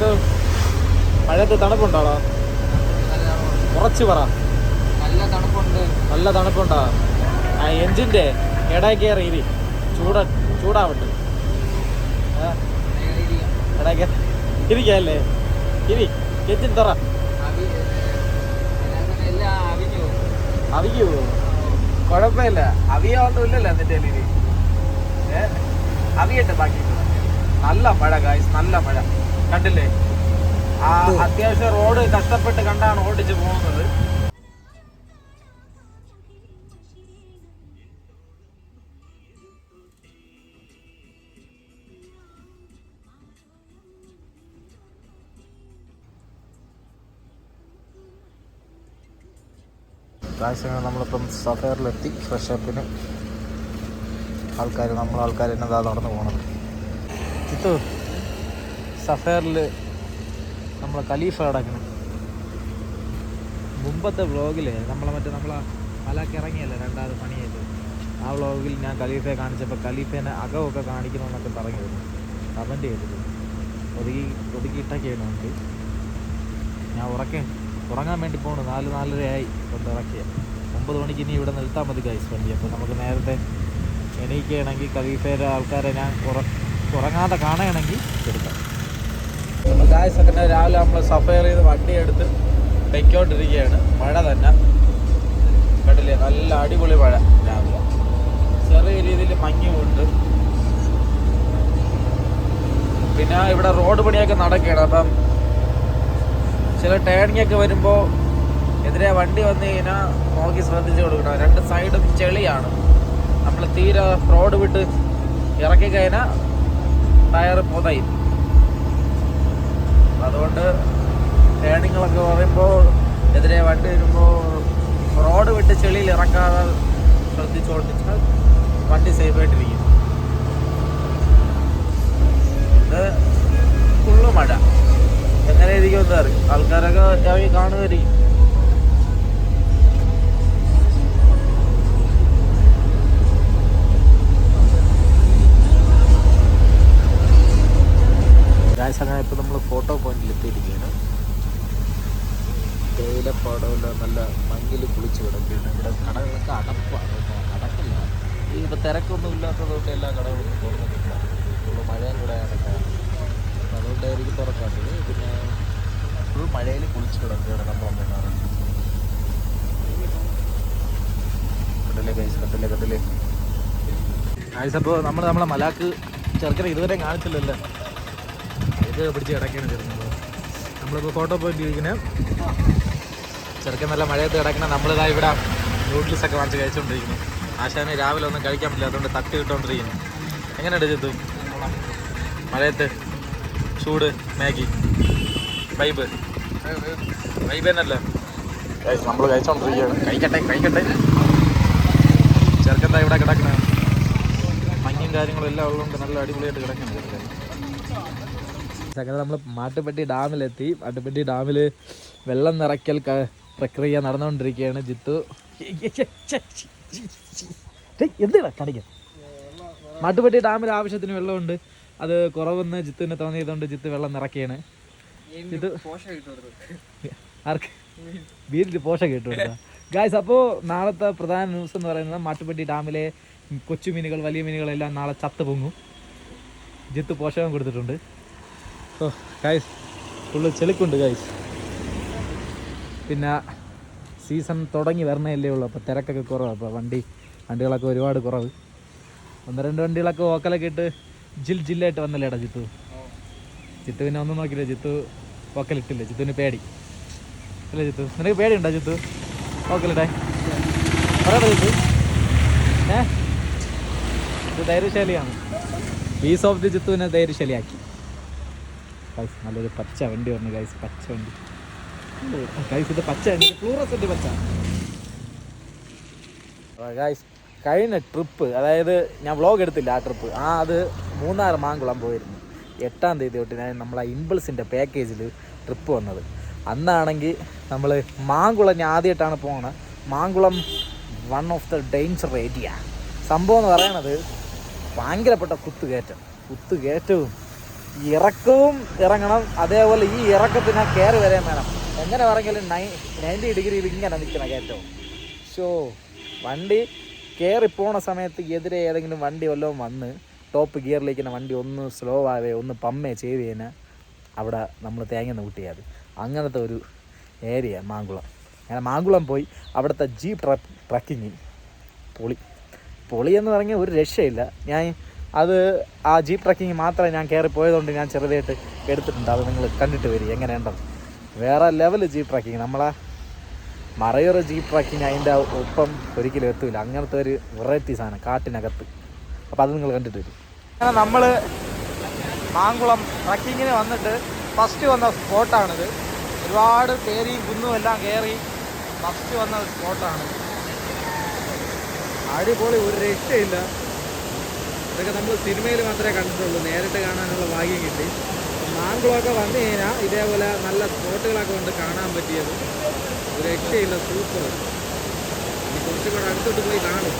ഇത് മഴയത്ത് തണുപ്പുണ്ടോടാ? കുറച്ച് പറ. നല്ല തണുപ്പുണ്ട്. നല്ല തണുപ്പുണ്ടാ. ആ എഞ്ചിന്റെ ഇടയിൽ കയറി ഇരി. ചൂട ചൂടാവട്ടെ. ഏ? ഇടയിൽ കയറി ഇരിക്കല്ലേ? ഇരി എഞ്ചിൻ തറ. അവിക്കൂ കുഴപ്പമില്ല. അവിയാവുന്നു ഇല്ലല്ലോ എന്നിട്ട് ഏ അവിയട്ടെ ബാക്കി നല്ല മഴ കായ് നല്ല മഴ. കണ്ടില്ലേ? ആ അത്യാവശ്യം റോഡ് കഷ്ടപ്പെട്ട് കണ്ടാണ് ഓടിച്ചു പോകുന്നത്. നമ്മളിപ്പം സഫയറിലെത്തി. ഫ്രഷപ്പിന് ആൾക്കാർ നമ്മളാൾക്കാർ എന്നതാ നടന്നു പോകണം ചിത്തു സഫയറിൽ നമ്മളെ ഖലീഫ കിടക്കണം. മുമ്പത്തെ വ്ളോഗിൽ നമ്മളെ മറ്റേ നമ്മളെ മലക്ക് ഇറങ്ങിയല്ലേ രണ്ടാമത് പണിയായിട്ട്. ആ വ്ളോഗിൽ ഞാൻ ഖലീഫയെ കാണിച്ചപ്പോൾ ഖലീഫേനെ അകമൊക്കെ കാണിക്കണമെന്നൊക്കെ പറഞ്ഞിരുന്നു. കമന്റ് ചെയ്തിരുന്നു. ഒതുക്കി ഒതുക്കിയിട്ടൊക്കെയാണ് നമുക്ക് ഞാൻ ഉറക്കേ ഉറങ്ങാൻ വേണ്ടി പോകണു നാല് നാലരയായി കൊണ്ട് ഇറക്കിയ ഒമ്പത് മണിക്ക് ഇനി ഇവിടെ നിർത്താൻ മതി ഗൈസ് വണ്ടി. അപ്പോൾ നമുക്ക് നേരത്തെ എണീക്കുകയാണെങ്കിൽ ഖലീഫയുടെ ആൾക്കാരെ ഞാൻ ഉറ ഉറങ്ങാതെ കാണുകയാണെങ്കിൽ എടുക്കാം. അപ്പോൾ ഒക്കെ രാവിലെ നമ്മൾ സഫയർ ചെയ്ത് വണ്ടി എടുത്ത് പൊയ്ക്കോണ്ടിരിക്കുകയാണ് മഴ തന്നെ. കണ്ടില്ലേ? നല്ല അടിപൊളി മഴ രാവിലെ. ചെറിയ രീതിയിൽ മഞ്ഞുമുണ്ട്. പിന്നെ ഇവിടെ റോഡ് പണിയൊക്കെ നടക്കുകയാണ്. അപ്പം ചില ടേണിങ്ങൊക്കെ വരുമ്പോൾ എതിരെ വണ്ടി വന്നു കഴിഞ്ഞാൽ നോക്കി ശ്രദ്ധിച്ച് കൊടുക്കണം. രണ്ട് സൈഡും ചെളിയാണ്. നമ്മൾ തീരെ റോഡ് വിട്ട് ഇറക്കി കഴിഞ്ഞാൽ ടയർ പുതയും. അതുകൊണ്ട് ടേണിങ്ങളൊക്കെ പറയുമ്പോൾ എതിരെ വണ്ടി വരുമ്പോൾ റോഡ് വിട്ട് ചെളിയിൽ ഇറക്കാതെ ശ്രദ്ധിച്ചുകൊണ്ടിച്ചാൽ വണ്ടി സേഫായിട്ടിരിക്കും ഇത് ഫുള്ള് മഴ. എങ്ങനെ ഇരിക്കുമെന്ന് അറിയും ആൾക്കാരൊക്കെ ഇറങ്ങി കാണുമായിരിക്കും. കുളിച്ച് കിടക്കുകയാണ് നമ്മൾ നമ്മളെ മലാക്ക് ചെറുക്കനെ ഇതുവരെ കാണിച്ചില്ലല്ലേ. ഇത് പിടിച്ച് കിടക്കണം ചെറുക്കുന്നത് നമ്മളിപ്പോൾ ഫോട്ടോ പോയിട്ട് ഇരിക്കുന്നത് ചെറുക്കൻ നല്ല മഴയത്ത് കിടക്കണ നമ്മളിതാ ഇവിടെ നൂഡിൽസ് ഒക്കെ വാങ്ങിച്ച് കഴിച്ചുകൊണ്ടിരിക്കുന്നു ആശാനെ രാവിലെ ഒന്നും കഴിക്കാൻ പറ്റില്ല അതുകൊണ്ട് തട്ടി ഇട്ടുകൊണ്ടിരിക്കുന്നു എങ്ങനെയുണ്ട് ചെത്തു മഴയത്ത്? ചൂട്? മാഗി? വൈബ് വൈബ് തന്നെയല്ലേ? നമ്മൾ കഴിച്ചോണ്ടിരിക്കുകയാണ്. കഴിക്കട്ടെ കഴിക്കട്ടെ. ചെറുക്കന്താ ഇവിടെ കിടക്കണ. മഞ്ഞും കാര്യങ്ങളും എല്ലാം ഉള്ളതുകൊണ്ട് നല്ല അടിപൊളിയായിട്ട് കിടക്കണം. ചെറുക്കൻ അങ്ങനെ നമ്മൾ മാട്ടുപ്പെട്ടി ഡാമിലെത്തി. മാട്ടുപ്പെട്ടി ഡാമിൽ വെള്ളം നിറയ്ക്കൽ പ്രക്രിയ നടന്നുകൊണ്ടിരിക്കുകയാണ് ജിത്തു. എന്താണ് കാണിക്കാൻ മാട്ടുപ്പെട്ടി ഡാമിൽ ആവശ്യത്തിന് വെള്ളമുണ്ട്. അത് കുറവെന്ന് ജിത്തുവിനെ തോന്നിയതുകൊണ്ട് ജിത്ത് വെള്ളം നിറയ്ക്കുകയാണ്. ഇത് ആർക്ക്? വീട്ടിൽ പോഷ കേട്ടു ഗായ്സ് അപ്പോൾ നാളത്തെ പ്രധാന ന്യൂസ് എന്ന് പറയുന്നത് മാട്ടുപ്പെട്ടി ഡാമിലെ കൊച്ചുമീനുകൾ വലിയ മീനുകളെല്ലാം നാളെ ചത്ത് പൊങ്ങും. ജിത്ത് പോഷകം കൊടുത്തിട്ടുണ്ട്. ഓ ഗായ്സ് ഫുള്ള് ചെളുക്കുണ്ട് ഗായ്സ് പിന്നെ സീസൺ തുടങ്ങി വരണല്ലേ ഉള്ളൂ അപ്പോൾ തിരക്കൊക്കെ കുറവാണ് അപ്പോൾ വണ്ടി വണ്ടികളൊക്കെ ഒരുപാട് കുറവ്. ഒന്ന് രണ്ട് വണ്ടികളൊക്കെ ഓക്കലൊക്കെ ഇട്ട് ജിൽ ജില്ലായിട്ട് വന്നല്ലേടാ ജിത്തു? ജിത്തു പിന്നെ ഒന്നും നോക്കില്ല ജിത്തു ഓക്കലിട്ടില്ല ജിത്തുവിന് പേടി. അല്ലേ ജിത്തു? നിനക്ക് പേടിയുണ്ടോ ജിത്തു? ഓക്കെ പറയട്ടെ ജിത്തു. ഏ? ഇത് ധൈര്യശാലിയാണ്. പീസ് ഓഫ് ദി ജിത്തുവിനെ ധൈര്യശാലിയാക്കി. ഗൈസ് നല്ലൊരു പച്ച വണ്ടി വന്നു ഗൈസ് പച്ച വണ്ടി. ഗൈസ് ഇത് പച്ച വണ്ടി. പച്ച. ഗൈസ് കഴിഞ്ഞ ട്രിപ്പ് അതായത് ഞാൻ വ്ളോഗ് എടുത്തില്ല ആ ട്രിപ്പ് ആ അത് മൂന്നാർ മാങ്കുളം പോയിരുന്നു. എട്ടാം തീയതി തൊട്ട് ഞാൻ നമ്മളെ ഇമ്പിൾസിന്റെ പാക്കേജിൽ ട്രിപ്പ് വന്നത്. അന്നാണെങ്കിൽ നമ്മൾ മാങ്കുളം ഞാൻ ആദ്യമായിട്ടാണ് പോകുന്നത് Mankulam one of the danger area സംഭവം എന്ന് പറയണത് ഭയങ്കരപ്പെട്ട കുത്തുകയറ്റം. കുത്തുകയറ്റവും ഇറക്കവും ഇറങ്ങണം. അതേപോലെ ഈ ഇറക്കത്തിന് കയറി വരാൻ വേണം. എങ്ങനെ പറഞ്ഞാലും നൈ നയന്റി ഡിഗ്രിയിൽ ഇങ്ങനെ നിൽക്കണം കയറ്റവും. ഷോ വണ്ടി കയറി പോണ സമയത്ത് എതിരെ ഏതെങ്കിലും വണ്ടി വല്ലതും വന്ന് ടോപ്പ് ഗിയറിലേക്ക് തന്നെ വണ്ടി ഒന്ന് സ്ലോ ആവേ ഒന്ന് പമ്മേ ചെയ്ത് കഴിഞ്ഞാൽ അവിടെ നമ്മൾ തേങ്ങ കൂട്ടിയാൽ മതി അങ്ങനത്തെ ഒരു ഏരിയ മാങ്കുളം. അങ്ങനെ മാങ്കുളം പോയി അവിടുത്തെ ജീപ്പ് ട്ര ട്രക്കിങ് പൊളി. പൊളി എന്ന് പറഞ്ഞാൽ ഒരു രക്ഷയില്ല. ഞാൻ അത് ആ ജീപ്പ് ട്രക്കിങ് മാത്രമേ ഞാൻ കയറി പോയതുകൊണ്ട് ഞാൻ ചെറുതായിട്ട് എടുത്തിട്ടുണ്ട്. അത് നിങ്ങൾ കണ്ടിട്ട് വരും എങ്ങനെയുണ്ടെന്ന്. വേറെ ലെവൽ ജീപ്പ് ട്രക്കിങ് നമ്മളെ മറയൂർ ജീപ്പ് ട്രക്കിങ് അതിന്റെ ഒപ്പം ഒരിക്കലും എത്തൂല. അങ്ങനത്തെ ഒരു വെറൈറ്റി സാധനം കാട്ടിനകത്ത്. അപ്പോൾ അത് നിങ്ങൾ കണ്ടിട്ട് വരും. അങ്ങനെ നമ്മൾ മാങ്കുളം ട്രക്കിങ്ങിന് വന്നിട്ട് ഫസ്റ്റ് വന്ന സ്പോട്ടാണിത്. ഒരുപാട് തേരിയും കുന്നും എല്ലാം കയറി ഫസ്റ്റ് വന്ന സ്പോട്ടാണ്. അടിപൊളി ഒരു രക്ഷയില്ല. ഇതൊക്കെ നമ്മൾ സിനിമയിൽ മാത്രമേ കണ്ടിട്ടുള്ളൂ. നേരിട്ട് കാണാനുള്ള ഭാഗ്യം കിട്ടി. മാങ്കുളമൊക്കെ വന്നു കഴിഞ്ഞാൽ ഇതേപോലെ നല്ല സ്പോട്ടുകളൊക്കെ കൊണ്ട് കാണാൻ പറ്റിയത്. ഒരു രക്ഷയില്ല സൂപ്പർ. ഈ കുറച്ചും കൂടെ അടുത്തോട്ട് പോയി കാണും.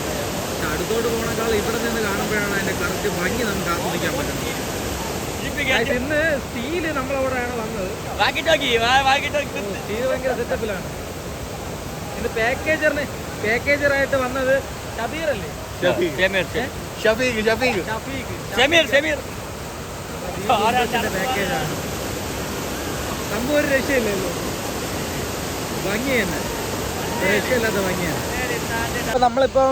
പക്ഷെ അടുത്തോട്ട് പോകണേക്കാൾ ഇവിടെ നിന്ന് കാണുമ്പോഴാണ് അതിന്റെ കറക്റ്റ് ഭംഗി നമുക്ക് ആസ്വദിക്കാൻ പറ്റുന്നത്. ഇന്ന് സ്റ്റീൽ നമ്മളവിടെയാണ് വന്നത്. സ്റ്റീൽ ഭയങ്കര സെറ്റപ്പിലാണ് ഇന്ന് പാക്കേജറിന് പാക്കേജറായിട്ട് വന്നത് ഷബീർ അല്ലേ ഷഫീഖ് ഷഫീഖ് ഷഫീഖ് പാക്കേജാണ് സംഭവം ഒരു രക്ഷയില്ലല്ലോ ഭംഗി തന്നെ. രക്ഷയില്ലാത്ത ഭംഗിയാണ്. ഇപ്പൊ നമ്മളിപ്പോ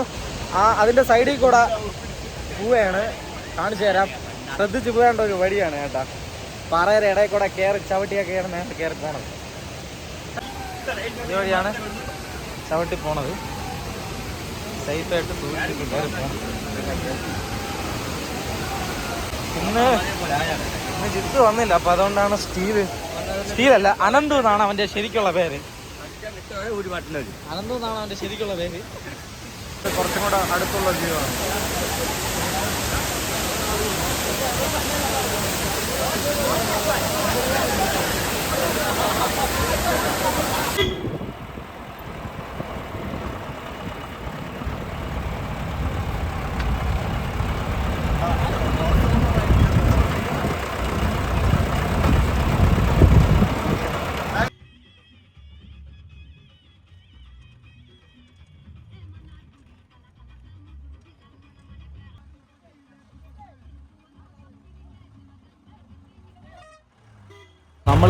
ആ അതിന്റെ സൈഡിൽ കൂടെ പോവുകയാണ് കാണിച്ചു തരാം. ശ്രദ്ധിച്ചു പോകേണ്ട ഒരു വഴിയാണ് കേട്ടാ. പാറയുടെ ഇടയിൽ കൂടെ കയറി ചവിട്ടിയൊക്കെയാണ് നേരത്തെ കയറി പോണത്. ഇതുവഴിയാണ് ചവിട്ടി പോണത്. സേഫായിട്ട് സൂക്ഷിച്ച് കയറി പോകണം ഇന്ന് ഇന്ന് ജിത്ത് വന്നില്ല. അപ്പൊ അതുകൊണ്ടാണ് സ്റ്റീവ്. സ്റ്റീവ് അല്ല അനന്തു എന്നാണ് അവന്റെ ശരിക്കുള്ള പേര്. അനന്തു എന്നാണ് അവന്റെ ശരിക്കുള്ള പേര്. കുറച്ചും കൂടെ അടുത്തുള്ള ജീവാണ്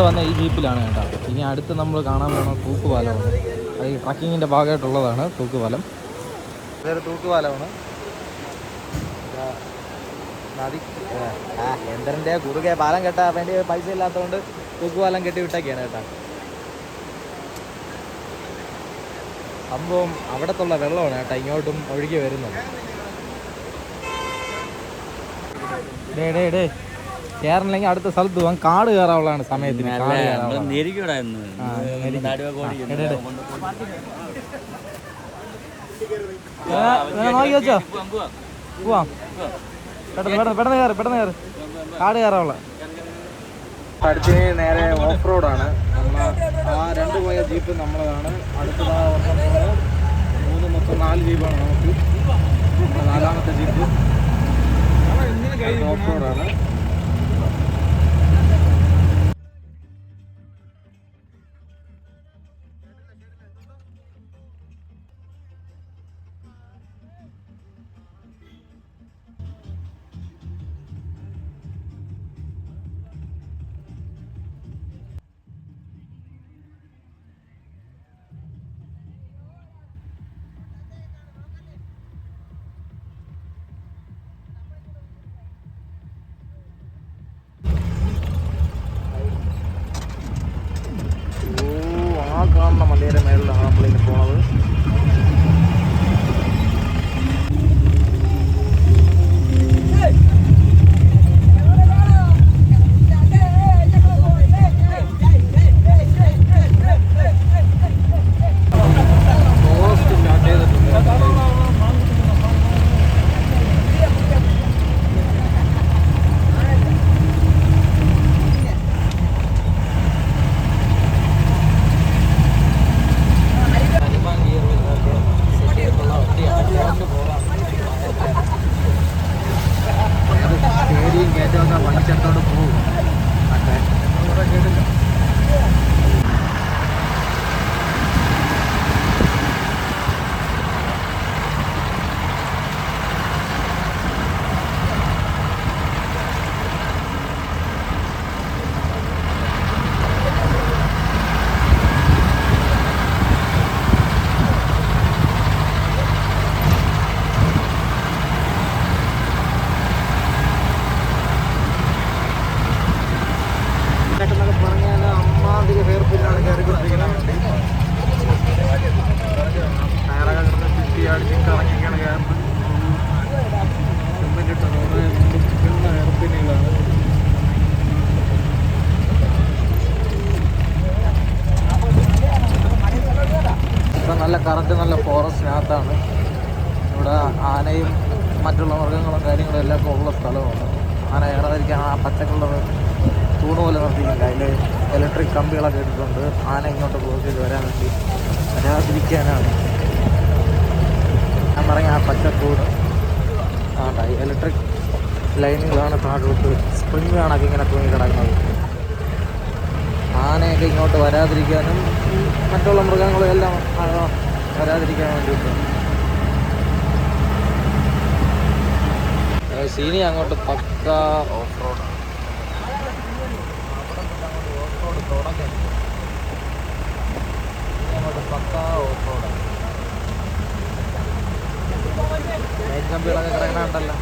വന്ന ഈ ജീപ്പിലാണ് കേട്ടോ. ഇനി അടുത്ത് നമ്മൾ കാണാൻ പോകുന്ന തൂക്കുപാലമാണ്. അത് ഈ ട്രക്കിങ്ങിന്റെ ഭാഗമായിട്ടുള്ളതാണ് തൂക്കുപാലം. അതൊരു തൂക്കുപാലമാണ്. നദി എന്തരന്റെ കുറുകെ പാലം കെട്ടാൻ വേണ്ടി പൈസ ഇല്ലാത്തതുകൊണ്ട് തൂക്കുപാലം കെട്ടി വിട്ടൊക്കെയാണ് കേട്ടോ. സംഭവം അവിടത്തുള്ള വെള്ളമാണ് കേട്ടോ ഇങ്ങോട്ടും ഒഴുകി വരുന്നത്. ഡേ ഡേ ഡേ കയറണില്ലെങ്കിൽ അടുത്ത സ്ഥലത്ത് പോകാൻ കാട് കയറാനുള്ളതാണ് സമയത്തിന്. കാട് കയറാനുള്ള നോക്കി വെച്ചോ. പോവാം പെട്ടെന്ന് പെട്ടെന്ന് പെട്ടെന്ന് കയറി പെട്ടെന്ന് കയറി കാട് കയറാനുള്ള അടുത്ത് നേരെ ഓഫ് റോഡാണ് നമ്മൾ ആ രണ്ട് പോയ ജീപ്പ് നമ്മളതാണ്. അടുത്തതാ മൂന്ന് മൊത്തം നാല് ജീപ്പാണ് നമുക്ക്. നാലാമത്തെ ജീപ്പ് ഓഫ് റോഡാണ് കളർ തൂണ് പോലെ നിർത്തിയിട്ടുണ്ട് അതിൽ ഇലക്ട്രിക് കമ്പികളൊക്കെ ഇട്ടിട്ടുണ്ട്. ആന ഇങ്ങോട്ട് ബ്ലോക്ക് ചെയ്ത് വരാൻ വേണ്ടി വരാതിരിക്കാനാണ്. ഞാൻ പറഞ്ഞ ആ പച്ച തൂണ് ആണ്ട ഇലക്ട്രിക് ലൈനുകളാണ് താഴോട്ട് സ്പ്രിങ് കണക്ക് ഇങ്ങനെ തൂങ്ങി കിടക്കുന്നത്. ആനയൊക്കെ ഇങ്ങോട്ട് വരാതിരിക്കാനും മറ്റുള്ള മൃഗങ്ങളും എല്ലാം വരാതിരിക്കാൻ വേണ്ടിയിട്ട്. സീനി അങ്ങോട്ട് പക്ക. ഓഫ് റോഡ് അങ്ങോട്ട് പക്ക ഓഫ് റോഡാണ് കമ്പികളൊക്കെ കിടക്കണുണ്ടല്ലോ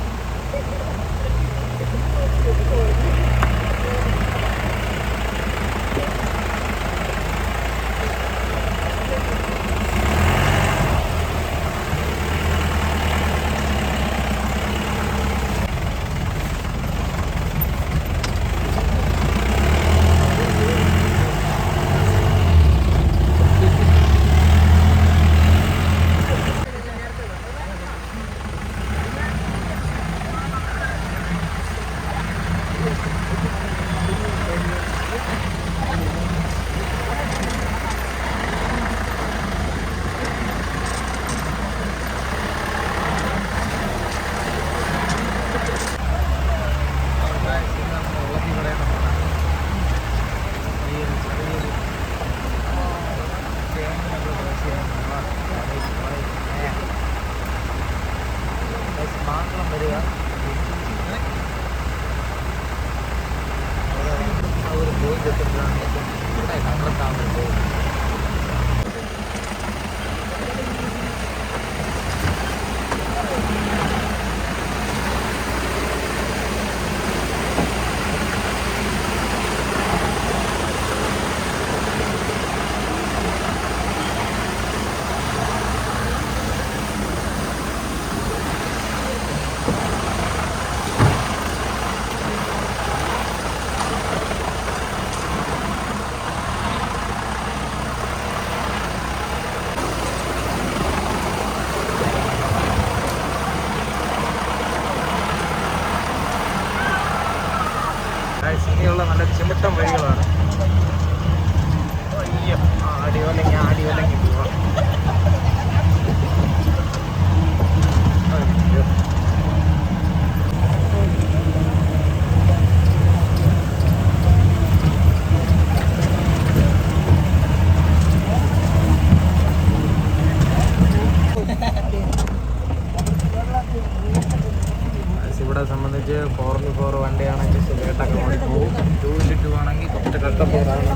ഇവിടെ സംബന്ധിച്ച് ഫോർ ഇന്റു ഫോർ വണ്ടിയാണെങ്കിൽ സുഖമായിട്ടൊക്കെ ഓടിപ്പോവും ടു ഇന്റു ടു ആണെങ്കിൽ കുറച്ച് കഷ്ടപ്പാടാണ്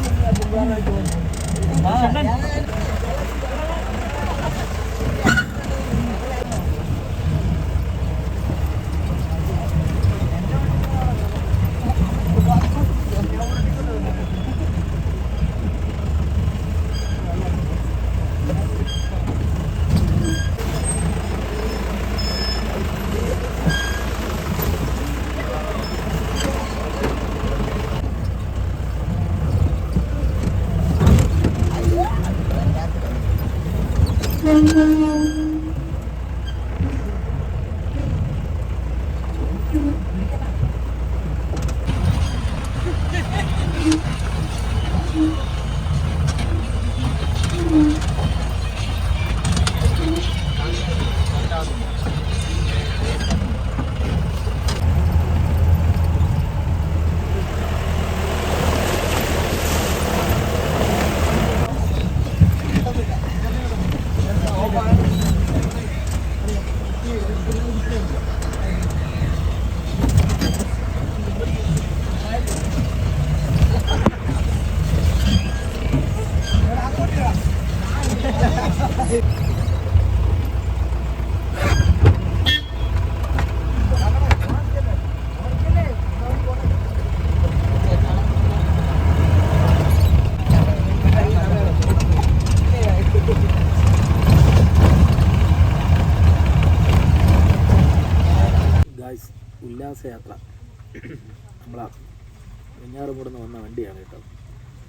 ഗായ്സ് ഉല്ലാസയാത്ര നമ്മളാ വെഞ്ഞാറുമൂട് നിന്ന് വന്ന വണ്ടിയാണ് കേട്ടോ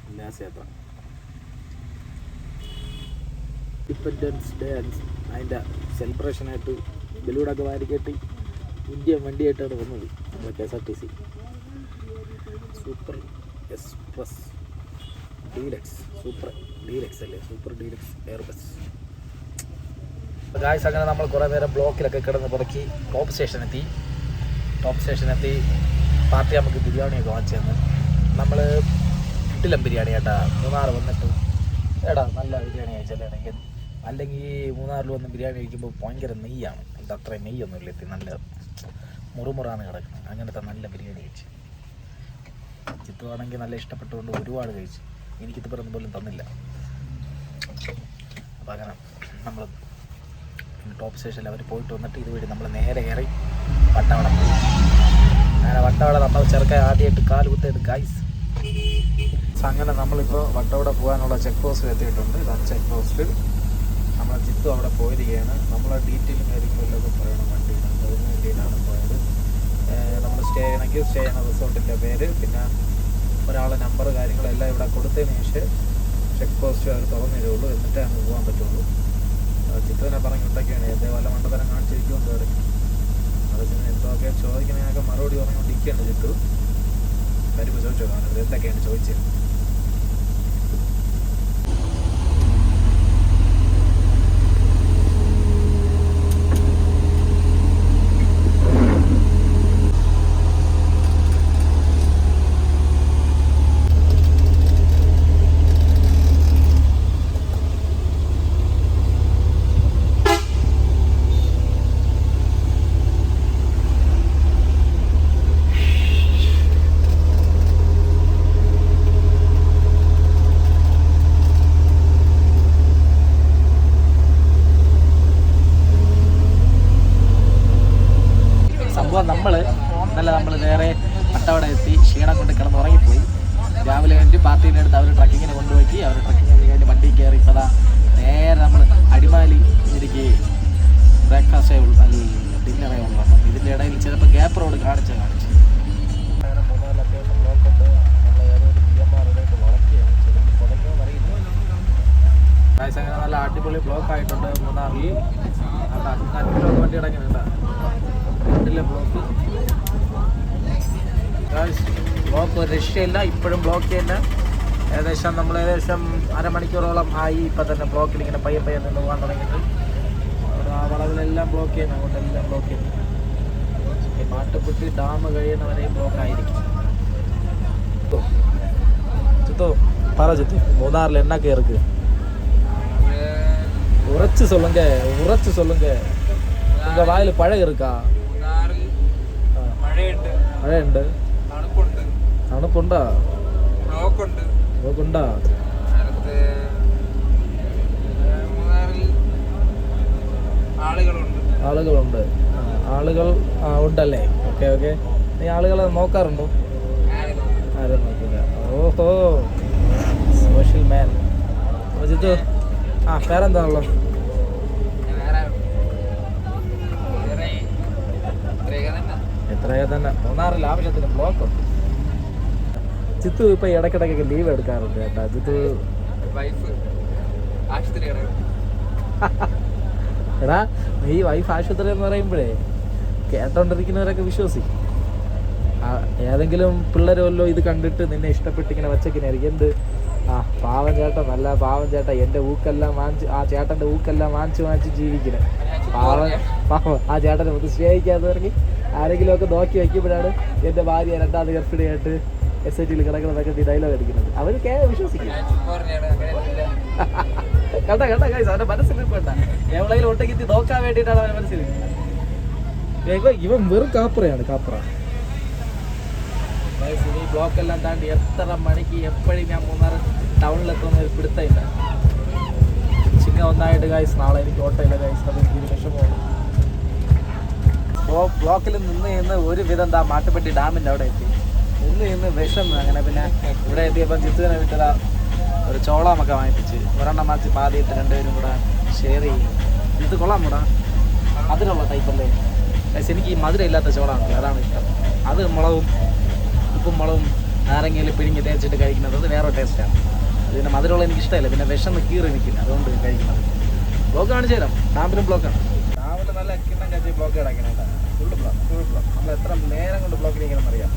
ഉല്ലാസയാത്ര ഇൻഡിപെൻഡൻസ് ഡേ അതിന്റെ സെലിബ്രേഷനായിട്ട് ബലൂടൊക്കെ വാരിക്കെട്ടി ഇന്ത്യൻ വണ്ടിയായിട്ടാണ് വന്നത്. നമ്മുടെ K S R T C super express deluxe super deluxe അല്ലേ സൂപ്പർ ഡീലക്സ് എയർബസ് ഗായ്സ് അങ്ങനെ നമ്മൾ കുറേ നേരം ബ്ലോക്കിലൊക്കെ കിടന്ന് പുറക്കി ടോപ്പ് സ്റ്റേഷനെത്തി ടോപ്പ് സ്റ്റേഷനെത്തി പാർട്ടി നമുക്ക് ബിരിയാണിയൊക്കെ വാങ്ങിച്ചു തന്നു. നമ്മൾ ഇട്ടിലം ബിരിയാണി ഏട്ടാ മൂന്നാറ് വന്നിട്ട്. എടാ നല്ല ബിരിയാണി കഴിച്ചല്ലേ അല്ലെങ്കിൽ മൂന്നാറിൽ വന്ന് ബിരിയാണി കഴിക്കുമ്പോൾ ഭയങ്കര നെയ്യാണ്. എന്താ അത്രയും നെയ്യൊന്നും ഇല്ല എത്തി നല്ല മുറുമുറാണ് കിടക്കുന്നത്. അങ്ങനത്തെ നല്ല ബിരിയാണി കഴിച്ച്. ചിത്തുവാണെങ്കിൽ നല്ല ഇഷ്ടപ്പെട്ടുകൊണ്ട് ഒരുപാട് കഴിച്ചു. എനിക്കിത് പറയുന്ന പോലും തന്നില്ല. അപ്പം അങ്ങനെ നമ്മൾ ടോപ്പ് സ്റ്റേഷനിൽ അവർ പോയിട്ട് വന്നിട്ട് ഇതുവഴി നമ്മൾ നേരെ കയറി വട്ടവട അങ്ങനെ വട്ടവട നമ്മൾ ചെറുക്കാൻ ആദ്യമായിട്ട് കാൽ കുത്തിയിട്ട് ഗൈസ് അങ്ങനെ നമ്മളിപ്പോൾ വട്ടവട പോകാനുള്ള ചെക്ക് പോസ്റ്റ് എത്തിയിട്ടുണ്ട്. ഇതാണ് ചെക്ക് പോസ്റ്റ് നമ്മൾ അവിടെ പോയിരിക്കുകയാണ്. നമ്മളെ ഡീറ്റെയിൽ കാര്യങ്ങളിലൊക്കെ പറയണം വണ്ടിയിൽ അതിന് വേണ്ടിയിട്ടാണ് പോയത്. നമ്മൾ സ്റ്റേ ചെയ്യണമെങ്കിൽ സ്റ്റേ ചെയ്യുന്ന റിസോർട്ടിന്റെ പേര് പിന്നെ ഒരാളെ നമ്പർ കാര്യങ്ങളെല്ലാം ഇവിടെ കൊടുത്തതിന് ശേഷം ചെക്ക് പോസ്റ്റ് അവർ തുറന്നു തരുള്ളൂ. എന്നിട്ടേ അങ്ങ് പോകാൻ പറ്റുള്ളൂ. ചിത്രനെ പറഞ്ഞു ഇട്ടൊക്കെയാണ് ഏതേ വല്ല മണ്ടത്തരം കാണിച്ചിരിക്കുമെന്ന് പറയും അത് പിന്നെ എന്തൊക്കെ ചോദിക്കുന്നതിനൊക്കെ മറുപടി പറഞ്ഞുകൊണ്ടിരിക്കുകയാണ് ചിത്തു കാര്യം ചോദിച്ചോ? കാണുന്നത് എന്തൊക്കെയാണ് ചോദിച്ചത് അടിപൊളി ബ്ലോക്ക് ആയിട്ടുണ്ട് മൂന്നാറിൽ. അഞ്ച് വണ്ടി ഇടങ്ങുന്നുണ്ട് ബ്ലോക്ക് ബ്ലോക്ക് രക്ഷയില്ല ഇപ്പോഴും ബ്ലോക്ക് തന്നെ ഏകദേശം നമ്മൾ ഏകദേശം അരമണിക്കൂറോളം ആയി ഇപ്പം തന്നെ ബ്ലോക്കിൽ ഇങ്ങനെ പയ്യെ പയ്യെ നിന്ന് പോകാൻ തുടങ്ങിയിട്ട്. അവിടെ ആ വളവിലെല്ലാം ബ്ലോക്ക് ചെയ്യുന്നു അങ്ങോട്ടെല്ലാം ബ്ലോക്ക് ചെയ്യുന്നു. ഈ മാട്ടുപ്പെട്ടി ഡാം കഴിയുന്നവരെയും ബ്ലോക്ക് ആയിരിക്കും. ചിത്തോ പറ ചിത്തു. മൂന്നാറിൽ എന്നാ കയറുക്ക് உரைச்சு சொல்லுங்க உரைச்சு சொல்லுங்க உங்க வாயில பழம் இருக்கா മൂന്നാറിൽ ആ, മഴയുണ്ട് മഴയുണ്ട് തണുപ്പുണ്ട് തണുപ്പുണ്ടാ ബ്ലോക്കുണ്ട് നോക്കുണ്ടാ അടുത്ത് മൂന്നാറിൽ ആളുകളുണ്ട് ആളുകളുണ്ട് ആ, ആളുകൾ ആ, ഉണ്ടല്ലേ ഓക്കെ ഓക്കെ നീ ആളുകളെ നോക്കാറുണ്ടോ ആരും നോക്കില്ല ഓഹോ സോഷ്യൽ മാൻ ജിത്തു ആ പേരെന്താണല്ലോ തന്നെ എത്രയൊക്കെ തന്നെ. മൂന്നാറിൽ ആവശ്യത്തിന് ബ്ലോക്ക് ഉണ്ട്. ചിത്തു ഇപ്പൊ ഇടയ്ക്കിടയ്ക്കൊക്കെ ലീവ് എടുക്കാറുണ്ട് കേട്ടാ. ചിത്തു എടാ നീ വൈഫ് ആശുപത്രി എന്ന് പറയുമ്പോഴേ കേട്ടോണ്ടിരിക്കുന്നവരൊക്കെ വിശ്വസിക്കും ആ, ഏതെങ്കിലും പിള്ളേരല്ലോ ഇത് കണ്ടിട്ട് നിന്നെ ഇഷ്ടപ്പെട്ടിങ്ങനെ വച്ചക്കിനായിരിക്കും എന്ത്? ആ പാവം ചേട്ടൻ നല്ല പാവം ചേട്ടൻ എന്റെ ഊക്കെല്ലാം വാങ്ങിച്ച് ആ ചേട്ടന്റെ ഊക്കെല്ലാം വാങ്ങിച്ച് വാങ്ങിച്ച് ജീവിക്കണേ പാവം പാവം. ആ ചേട്ടനെ ഒന്ന് സ്നേഹിക്കാതെ ഇറങ്ങി. ആരെങ്കിലും ഒക്കെ നോക്കി വയ്ക്കുമ്പോഴാണ് എന്റെ ഭാര്യ രണ്ടാമത് ഗർഭിണിയായിട്ട് എസ് ഐ ടിയിൽ കിടക്കുന്നതൊക്കെ ഡയലോഗ് അടിക്കുന്നത് അവർ കേ വിശ്വസിക്കും കണ്ട കണ്ട കൈസ് അവന്റെ മനസ്സിൽ ഇരിപ്പുണ്ട എവിടെയെങ്കിലും ഒട്ടക്കിത്തി നോക്കാൻ വേണ്ടിയിട്ടാണ് അവന്റെ മനസ്സിൽ ഇവ ഇവൻ വെറും കാപ്പറയാണ് കാപ്പറ. ഇനി ബ്ലോക്ക് എല്ലാം താണ്ടി എത്ര മണിക്ക് എപ്പോഴും ഞാൻ മൂന്നാർ ടൗണിലെത്തുന്ന ഒരു പിടുത്തമില്ല ചിങ്ങ ഒന്നായിട്ട് കായ്സ് നാളെ എനിക്ക് ഓട്ടമില്ല കായ്സ് അത് എനിക്ക് വിഷമമാണ്. ബ്ലോക്കിൽ നിന്ന് നിന്ന് ഒരു വിധം എന്താ മാട്ടുപ്പെട്ടി ഡാമിന്റെ അവിടെ എത്തി. നിന്ന് നിന്ന് വിഷം അങ്ങനെ പിന്നെ ഇവിടെ എത്തിയപ്പോൾ ജിത്തുവിനെ വിട്ടതാ ഒരു ചോളമൊക്കെ വാങ്ങിപ്പിച്ച് ഒരെണ്ണം മാറ്റി പാതിയിട്ട് രണ്ടുപേരും കൂടെ ഷെയർ ചെയ്യും. ഇത് കൊള്ളാം കൂടാ അതിനുള്ള ടൈപ്പല്ലേ പക്ഷേ എനിക്ക് ഈ മധുരം ഇല്ലാത്ത ചോളാണ് അതാണ് ഇഷ്ടം. അത് മുളകും ഉപ്പും മുളകും നാരങ്ങയിൽ പിഴിഞ്ഞ് തേച്ചിട്ട് കഴിക്കുന്നത് അത് വേറെ ടേസ്റ്റാണ് പിന്നെ മധുരമുള്ള എനിക്ക് ഇഷ്ടമല്ല. പിന്നെ വിഷം കീറി നിൽക്കില്ല. അതുകൊണ്ട് കഴിക്കുന്നത്. ബ്ലോക്ക് കാണിച്ചു തരാം. ഡാമിലും ബ്ലോക്കാണ് ഡാമിൽ നല്ല കിണ്ണം കച്ചി ബ്ലോക്ക് കിടക്കണം പോയിട്ടുള്ളത് നമ്മൾ എത്ര നേരം കൊണ്ട് ബ്ലോക്കിൽ ഇരിക്കണമെന്നറിയാം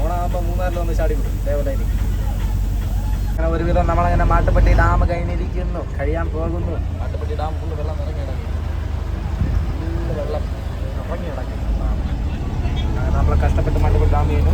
ഓണാകുമ്പോൾ മൂന്നാറിൽ ഒന്ന് ചാടി വിടും ഇതേപോലെയായിരിക്കും അങ്ങനെ ഒരുവിധം നമ്മളങ്ങനെ മാട്ടുപ്പെട്ടി ഡാം കഴിഞ്ഞിരിക്കുന്നു. കഴിയാൻ പോകുന്നു. മാട്ടുപ്പെട്ടി ഡാം ഫുള്ള് വെള്ളം നിറങ്ങി കിടക്കുന്നു വെള്ളം നിറങ്ങി കിടക്കുന്നു നമ്മൾ കഷ്ടപ്പെട്ട് മാട്ടുപ്പെട്ടി ഡാം ചെയ്യുന്നു.